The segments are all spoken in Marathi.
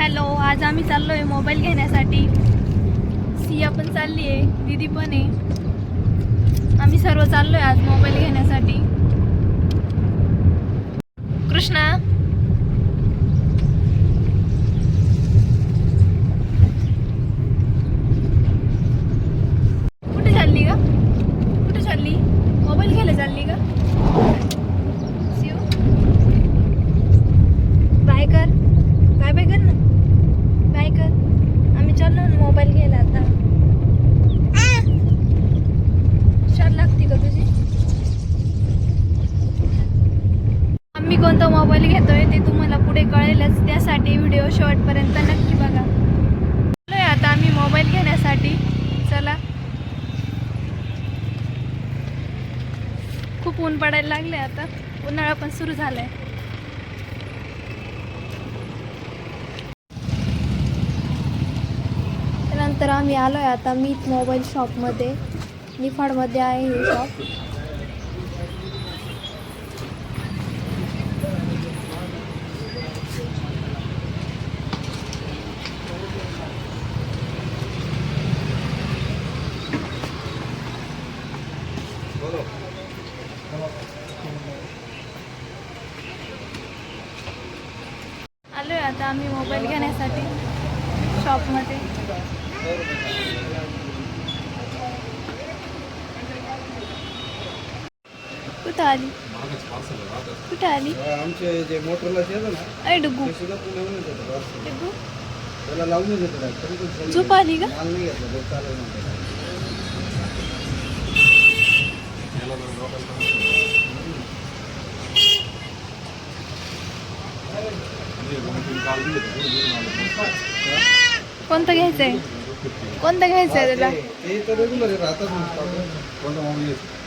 हॅलो आज आम्ही चाललो आहे मोबाईल घेण्यासाठी. सिया पण चालली आहे दीदी पण आहे. आम्ही सर्व चाललो आहे आज मोबाईल घेण्यासाठी. कृष्णा कुठे चालली का कुठे चालली मोबाईल घ्यायला चालली का शिव बाय कर बाय बाय कर ना बाय कर आम्ही चाललो ना मोबाईल घ्यायला आता शाल लागते का तुझी आम्ही कोणता मोबाईल घेतोय ते तुम्हाला पुढे कळेलच. त्यासाठी व्हिडिओ शेवटपर्यंत नक्की बघा. चाललोय आता आम्ही मोबाईल घेण्यासाठी. चला. खूप ऊन पडायला लागले आता. उन्हाळा पण सुरू झालाय. त्यानंतर आम्ही आलोय आता मीत मोबाईल शॉपमध्ये निफाडमध्ये आहे हे शॉप आलोय आता आम्ही मोबाईल घेण्यासाठी शॉपमध्ये. कुठं आली? कुठं आली? आमचे जे मोटरला ना डुगू. डुगू त्याला फोन झोप आली का? कोणतं घ्यायचंय? कोणतं घ्यायचंय त्याला ते- ते तर रेग्युलर आहे राहतात ना stock. कोणता मोबाईल घ्यायचा?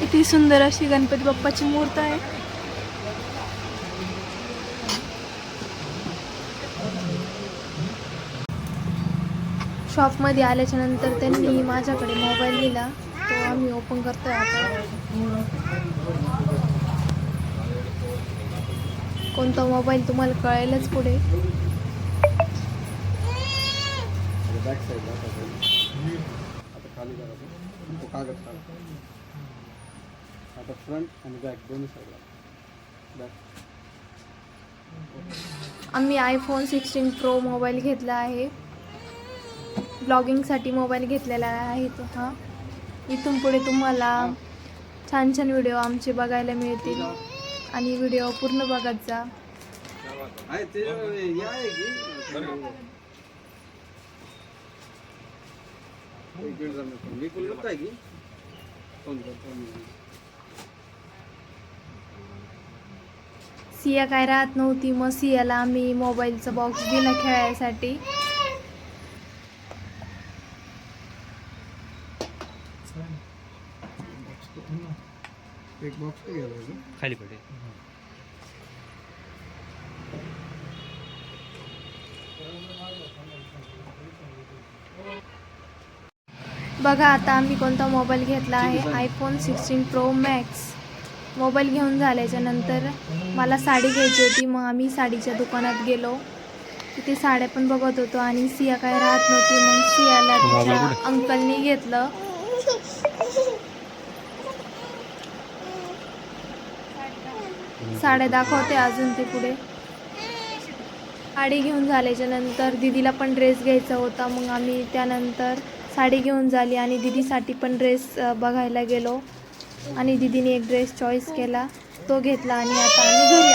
किती सुंदर अशी गणपती बाप्पाची मूर्त आहे. शॉपमध्ये आल्याच्यानंतर त्यांनी माझ्याकडे मोबाईल दिला तो आम्ही ओपन करतोय आता. कोणता मोबाईल तुम्हाला कळेलच पुढे. आता आता फ्रंट आणि बॅक दोन्ही साईडला बॅक आम्ही आयफोन सिक्स्टीन प्रो मोबाईल घेतला आहे. ब्लॉगिंगसाठी मोबाईल घेतलेला आहे तो हा. इथून पुढे तुम्हाला छान छान व्हिडिओ आमचे बघायला मिळतील. आणि व्हिडिओ पूर्ण बघत जा. मी- सिया काय राहत नव्हती. मग सियाला आम्ही मोबाईलचा बॉक्स दिला खेळायसाठी. एक बॉक्स खाली पडेल. बघा आता आम्ही कोणता मोबाईल घेतला आहे? IPhone sixteen pro max mobile घेऊन झाल्याच्यानंतर मला साडी घ्यायची होती. मग आम्ही साडीच्या दुकानात गेलो. तिथे साड्या पण बघत होतो आणि सिया काय राहत नव्हती. मग सियाला तिच्या अंकलनी घेतलं. साड्या दाखवते अजून ते पुढे. साडी घेऊन झाल्याच्यानंतर दिदीला पण ड्रेस घ्यायचा होता. मग आम्ही त्यानंतर साडी घेऊन झाली आणि दिदीसाठी पण ड्रेस बघायला गेलो. आणि दिदीने एक ड्रेस चॉईस केला तो घेतला आणि आता आम्ही घरी